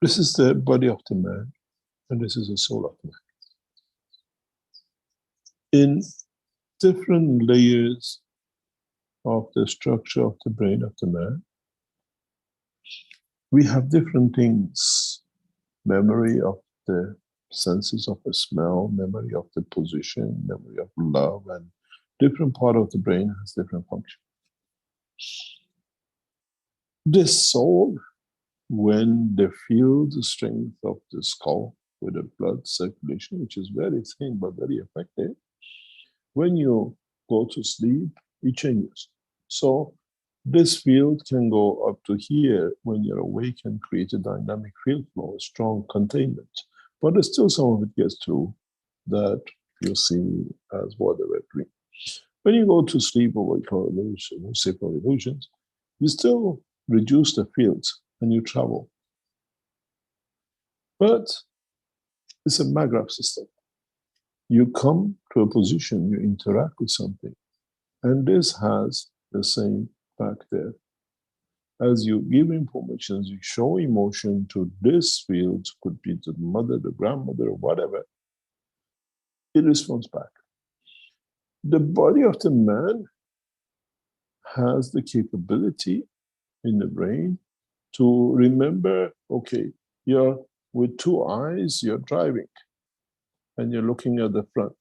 This is the body of the man, and this is the soul of the man. In different layers of the structure of the brain of the man, we have different things memory of the senses of the smell, memory of the position, memory of love, and different part of the brain has different function. This soul, when they feel the strength of the skull with the blood circulation, which is very thin but very effective, when you go to sleep, it changes. So this field can go up to here when you're awake and create a dynamic field flow, a strong containment. But there's still some of it gets through that you see as whatever dream. When you go to sleep or what you call illusion, or illusions, you still reduce the fields and you travel. But it's a Magrav system. You come to a position, you interact with something, and this has the same back there. As you give information, you show emotion to this field, could be the mother, the grandmother, or whatever, it responds back. The body of the man has the capability in the brain to remember okay, you're with two eyes, you're driving and you're looking at the front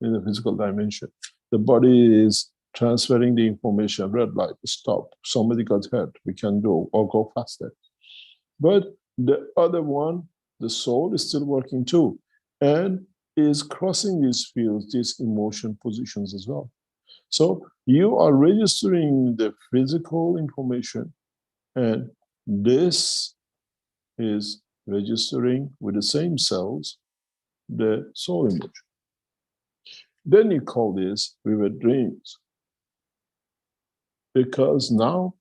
in the physical dimension. The body is transferring the information red light, stop, somebody got hurt, we can go or go faster. But the other one, the soul, is still working too and is crossing these fields, these emotion positions as well. So you are registering the physical information, and this is registering with the same cells the soul image. Then you call this vivid dreams. Because now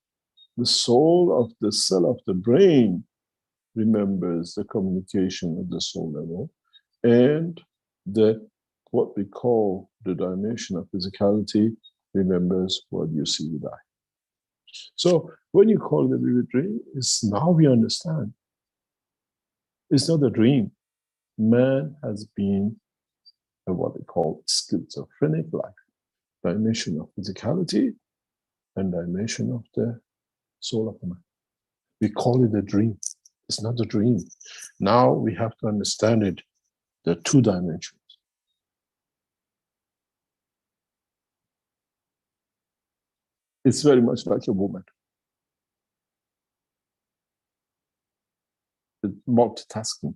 the soul of the cell of the brain remembers the communication at the soul level and the what we call the dimension of physicality remembers what you see with eye. So when you call the vivid dream, it's now we understand. It's not a dream. Man has been what they call schizophrenic life, dimension of physicality and dimension of the soul of the man. We call it a dream. It's not a dream. Now we have to understand it. The two dimensions. It's very much like a woman. It's multitasking.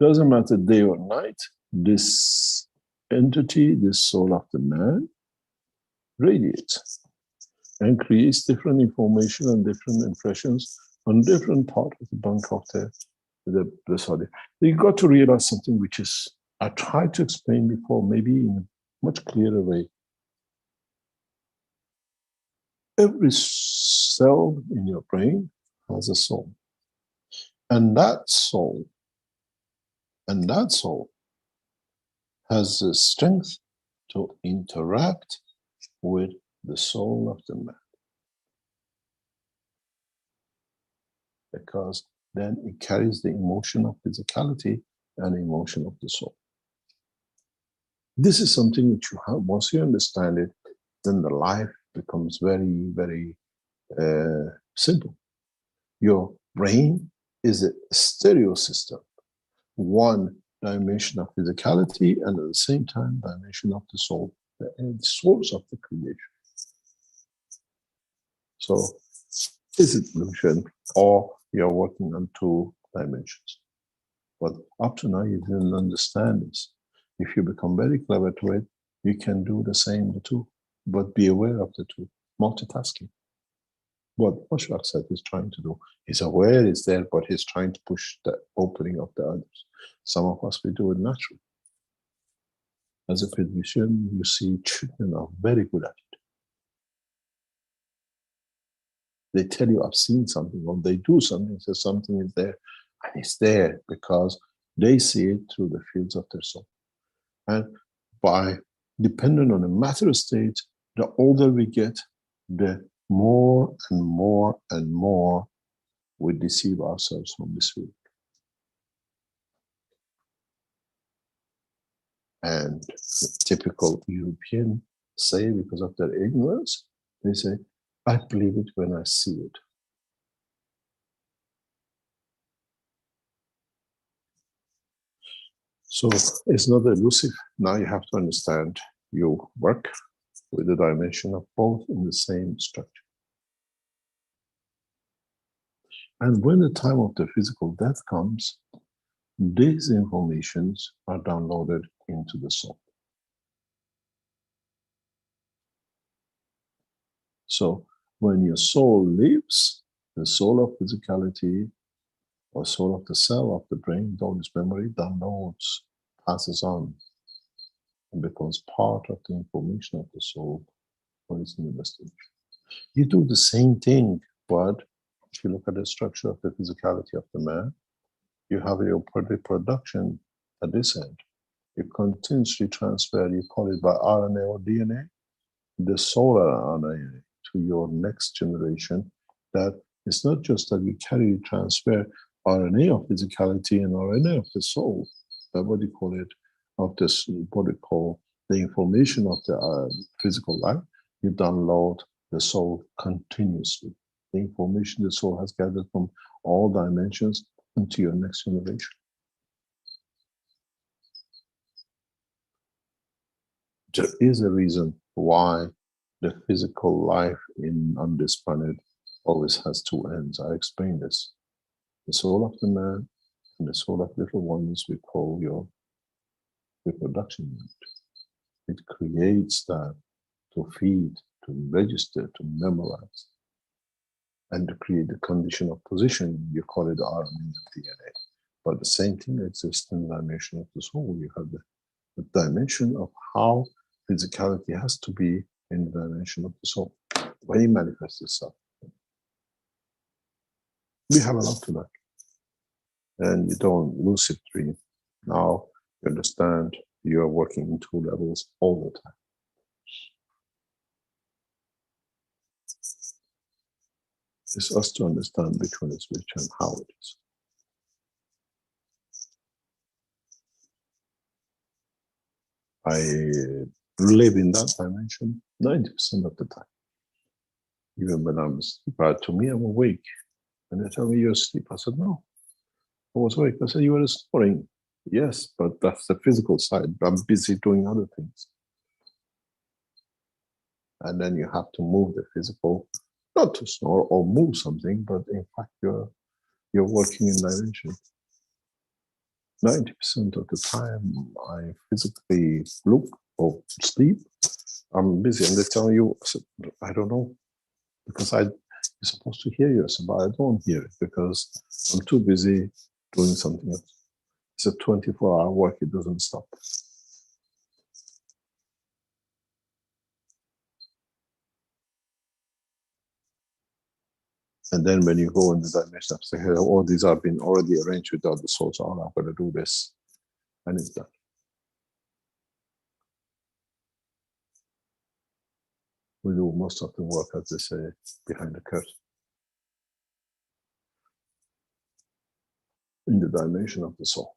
Doesn't matter day or night, this entity, this soul of the man, radiates and creates different information and different impressions on different part of the bank of the, the, the body. You got to realize something which is I tried to explain before, maybe in a much clearer way. Every cell in your brain has a soul. And that soul, and that soul has the strength to interact with the soul of the man. Because then it carries the emotion of physicality and emotion of the soul. This is something which you have, once you understand it, then the life becomes very, very uh, simple. Your brain is a stereo system, one dimension of physicality and at the same time dimension of the soul, the source of the creation. So is it illusion or you're working on two dimensions? But up to now you didn't understand this. If you become very clever to it, you can do the same the two but be aware of the two, multitasking. What Osho said he's trying to do. He's aware it's there, but he's trying to push the opening of the others. Some of us, we do it naturally. As a physician, you see children are very good at it. They tell you, I've seen something, or they do something, so something is there. And it's there because they see it through the fields of their soul. And by dependent on the matter of state, the older we get, the more and more and more we deceive ourselves from this field. And the typical European say, because of their ignorance, they say, I believe it when I see it. So it's not elusive. Now you have to understand you work with the dimension of both in the same structure. And when the time of the physical death comes, these informations are downloaded into the soul. So when your soul leaves, the soul of physicality or soul of the cell of the brain, Dawes memory, downloads, passes on, becomes part of the information of the soul for its investigation. You do the same thing, but if you look at the structure of the physicality of the man, you have your reproduction at this end. You continuously transfer, you call it by RNA or DNA, the solar RNA to your next generation. That it's not just that you carry, transfer RNA of physicality and RNA of the soul, but what you call it, of this, what we call the information of the uh, physical life, you download the soul continuously. The information the soul has gathered from all dimensions into your next generation. There is a reason why the physical life in on this planet always has two ends. I explain this. The soul of the man and the soul of little ones we call your reproduction. It creates that to feed, to register, to memorize, and to create the condition of position. You call it RNA and DNA. But the same thing exists in the dimension of the soul. You have the, the dimension of how physicality has to be in the dimension of the soul when it manifests itself. We have a lot to learn. And you don't lucid dream. Now you understand you are working in two levels all the time. It's us to understand which one is which and how it is. I live in that dimension 90% of the time. Even when I'm asleep. but to me, I'm awake. And they tell me you're asleep. I said, No. I was awake. I said, You were snoring. Yes, but that's the physical side. I'm busy doing other things. And then you have to move the physical, not to snore or move something, but in fact you're you're working in dimension. 90% of the time I physically look or sleep, I'm busy. And they tell you, I, don't know, because I, you're supposed to hear yourself, but I don't hear it because I'm too busy doing something else. It's a 24 hour work, it doesn't stop. And then when you go in the dimension of hey, all these have been already arranged without the soul, so I'm going to do this. And it's done. We do most of the work, as they say, behind the curtain. In the dimension of the soul.